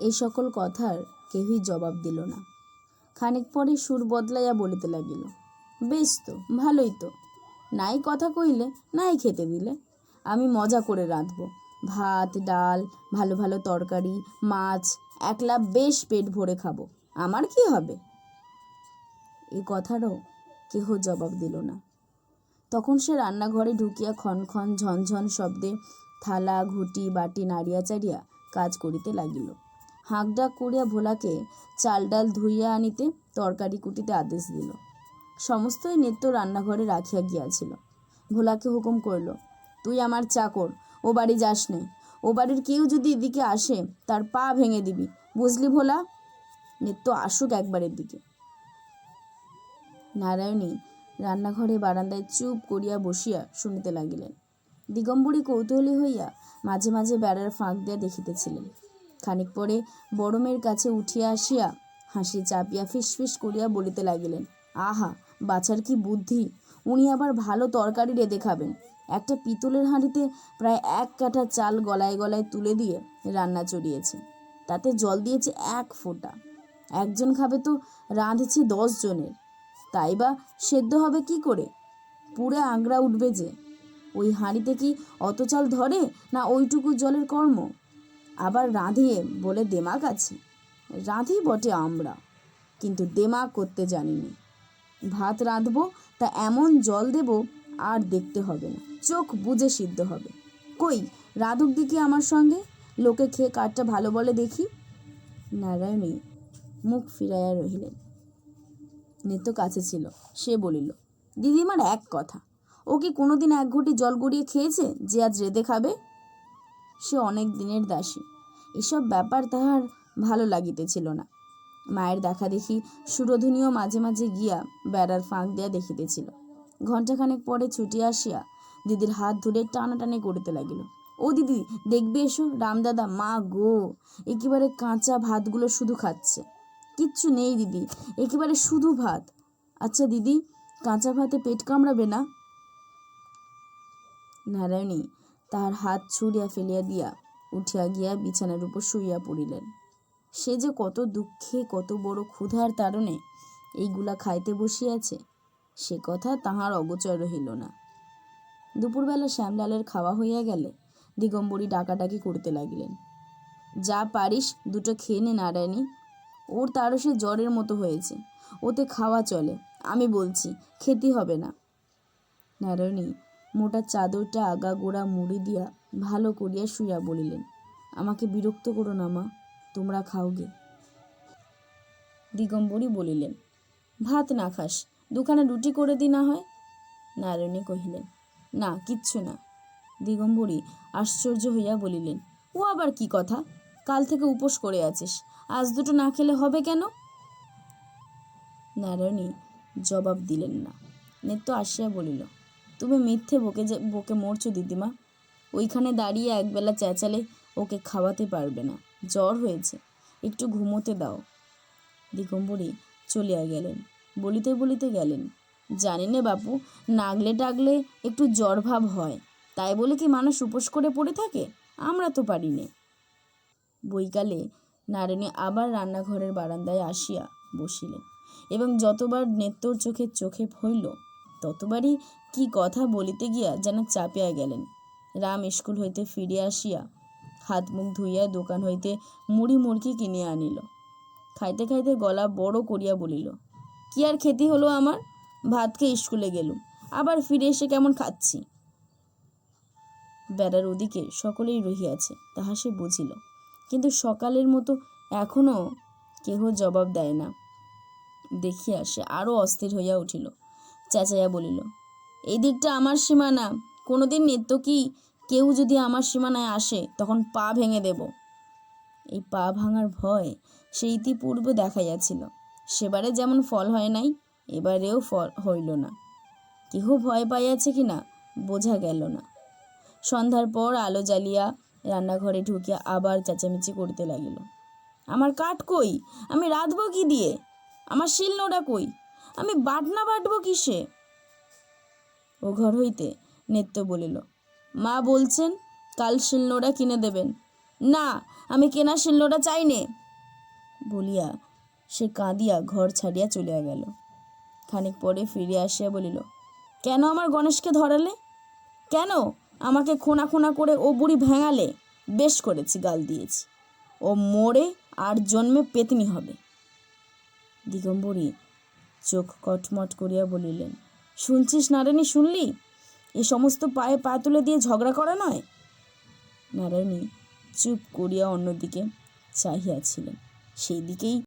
এই সকল কথার কেউই জবাব দিল না। খানিক পরে সুর বদলাইয়া বলিতে লাগিল, বেশ তো, ভালোই তো। নাই কথা কইলে, নাই খেতে দিলে। আমি মজা করে রাঁধবো। ভাত, ডাল, ভালো ভালো তরকারি, মাছ, একলা বেশ পেট ভরে খাব। আমার কি হবে? এ কথারও কেহ জবাব দিল না। তখন সে রান্নাঘরে ঢুকিয়া ক্ষণ ঝনঝন শব্দে থালা, ঘুটি, বাটি নাড়িয়া চাড়িয়া কাজ করিতে লাগিল। হাঁকডাক করিয়া ভোলাকে চাল ডাল ধুইয়া আনিতে তরকারি কুটিতে আদেশ দিল। সমস্তই নেত্য রান্নাঘরে রাখিয়া গিয়াছিল। ভোলাকে হুকুম করল, তুই আমার চাকর, ও বাড়ি যাস নে। ও বাড়ির কেউ যদি এদিকে আসে, তার পা ভেঙে দিবি। বুঝলি ভোলা? নিত্য আসুক একবারের দিকে। নারায়ণী রান্নাঘরে বারান্দায় চুপ করিয়া বসিয়া শুনিতে লাগিলেন। দিগম্বরী কৌতূহলী হইয়া মাঝে মাঝে বেড়ার ফাঁক দিয়া দেখিতেছিলেন। খানিক পরে বড় মেয়ের কাছে উঠিয়া আসিয়া হাসি চাপিয়া ফিসফিস করিয়া বলিতে লাগিলেন, আহা, বাছার কি বুদ্ধি? উনি আবার ভালো তরকারি রেঁধে খাবেন। একটা পিতলের হাঁড়িতে প্রায় এক কাঠা চাল গলায় গলায় তুলে দিয়ে রান্না চড়িয়েছে তাতে জল দিয়েছে এক ফোঁটা। একজন খাবে তো রাঁধেছি দশ জনের। তাই বা সেদ্ধ হবে কি করে? পুরে আংড়া উঠবে যে। ওই হাঁড়িতে কি অত চাল ধরে না ওইটুকু জলের কর্ম? আবার রাঁধিয়ে বলে দেমাক আছে। রাঁধি বটে আমরা, কিন্তু দেমাক করতে জানিনি। ভাত রাঁধবো, তা এমন জল দেব, আর দেখতে হবে না। চোখ বুঝে সিদ্ধ হবে। কই, রাধুক দিকে আমার সঙ্গে? লোকে খেয়ে কাঠটা ভালো বলে দেখি। নারায়ণী মুখ ফিরাইয়া রহিলেন। নিত্য কাছে ছিল। সে বলিল, দিদিমার এক কথা, ও কি কোনোদিন এক ঘটি জল গড়িয়ে খেয়েছে যে আজ রেঁধে খাবে? সে অনেক দিনের দাসী। এসব ব্যাপার তাহার ভালো লাগিতেছিল না। মায়ের দেখা দেখি সুরধুনীও মাঝে মাঝে গিয়া বেড়ার ফাঁক দিয়া দেখিতেছিল। ঘণ্টাখানেক পরে ছুটি আসিয়া দিদির হাত ধরে টানাটানি করিতে লাগিল। ও দিদি, দেখবে এসো। রামদাদা মা গো, একেবারে কাঁচা ভাতগুলো শুধু খাচ্ছে। কিচ্ছু নেই দিদি, একেবারে শুধু ভাত। আচ্ছা দিদি, কাঁচা ভাতে পেট কামড়াবে না? নারায়ণী তাহার হাত ছুঁড়িয়া ফেলিয়া দিয়া উঠিয়া গিয়া বিছানার উপর শুইয়া পড়িলেন। সে যে কত দুঃখে, কত বড় ক্ষুধার তাড়নে এইগুলা খাইতে বসিয়াছে, সে কথা তাহার অগোচর রহিল না। দুপুরবেলা শ্যামলালের খাওয়া হইয়া গেলে দিগম্বরী ডাকাডাকি করতে লাগিলেন। যা পারিস, দুটো খেয়ে নে নারায়ণী। ওর তারও সে জ্বরের মতো হয়েছে, ওতে খাওয়া চলে, আমি বলছি, খেতে হবে না। নারায়ণী মোটা চাদরটা আগা গোড়া মুড়ি দিয়া ভালো করিয়া শুইয়া বলিলেন, আমাকে বিরক্ত করো না মা, তোমরা খাওগে দিগম্বরী বলিলেন, ভাত না খাস, দুখানা রুটি করে দি না হয়? নারায়ণী কহিলেন, না, কিচ্ছু না। দিগম্বরী আশ্চর্য হইয়া বলিলেন, ও আবার কি কথা? কাল থেকে উপোস করে আছিস, আজ দুটো না খেলে হবে কেন? নারায়ণী জবাব দিলেন না, নেত্য আসিয়া বলিল তুমি মিথ্যে বকে যে বকে মরছো দিদিমা। ওইখানে দাঁড়িয়ে একবেলা চেঁচালে ওকে খাওয়াতে পারবে না। জ্বর হয়েছে। একটু ঘুমোতে দাও। দিগম্বরী চলিয়া গেলেন। বলিতে বলিতে গেলেন, জানি না বাপু, নাগলে টাগলে একটু জ্বর ভাব হয়। তাই বলে কি মানুষ উপোস করে পড়ে থাকে? আমরা তো পারি নে। বৈকালে নারায়ণী আবার রান্নাঘরের বারান্দায় আসিয়া বসিলেন এবং যতবার নেত্তর চোখে চোখে হইল ততবারই কি কথা বলিতে গিয়া যেন চাপিয়া গেলেন। রাম স্কুল হইতে ফিরিয়া আসিয়া হাত মুখ ধুইয়া দোকান হইতে মুড়ি মুড়কি কিনিয়া আনিল। খাইতে খাইতে গলা বড় করিয়া বলিল, কি আর খেতে হলো আমার? ভাত খেয়ে স্কুলে গেলুম, আবার ফিরে এসে কেমন খাচ্ছি? বেড়ার ওদিকে সকলেই রহিয়াছে, তাহা সে বুঝিল, কিন্তু সকালের মতো এখনও কেহ জবাব দেয় না। দেখিয়া সে আরও অস্থির হইয়া উঠিল। চেঁচাইয়া বলিল, এই দিকটা আমার সীমানা। কোনোদিন নিত্য কি কেউ যদি আমার সীমানায় আসে, তখন পা ভেঙে দেব। এই পা ভাঙার ভয় সে ইতিপূর্বে দেখাইয়াছিল। সেবারে যেমন ফল হয় নাই, এবারেও ফল হইল না। কেহ ভয় পাইয়াছে কি না, বোঝা গেল না। সন্ধ্যার পর আলো জ্বালিয়া রান্নাঘরে ঢুকিয়া আবার চেঁচামেচি করিতে লাগিল। আমার কাঠ কই? আমি রাঁধবো কি দিয়ে? আমার শিলনোড়া কই? আমি বাটনা বাটবো কিসে? ও ঘর হইতে নেত্য বলিল, মা বলছেন কাল শিলনোড়া কিনে দেবেন। না, আমি কেনা শিল্যটা চাই নে বলিয়া সে কাঁদিয়া ঘর ছাড়িয়া চলিয়া গেল। খানিক পরে ফিরিয়া আসিয়া বলিল, কেন আমার গণেশকে ধরালে? কেন আমাকে খোনা খোনা করে ও বুড়ি ভেঙালে? বেশ করেছি, গাল দিয়েছি। ও মরে আর জন্মে পেতনি হবে। দিগম্বরী চোখ কটমট করিয়া বলিলেন, শুনছিস নারায়ণী, শুনলি? এ সমস্ত পায়ে পা তুলে দিয়ে ঝগড়া করা নয়? নারায়ণী চুপ করিয়া অন্যদিকে চাহিয়াছিলেন। সেই দিকেই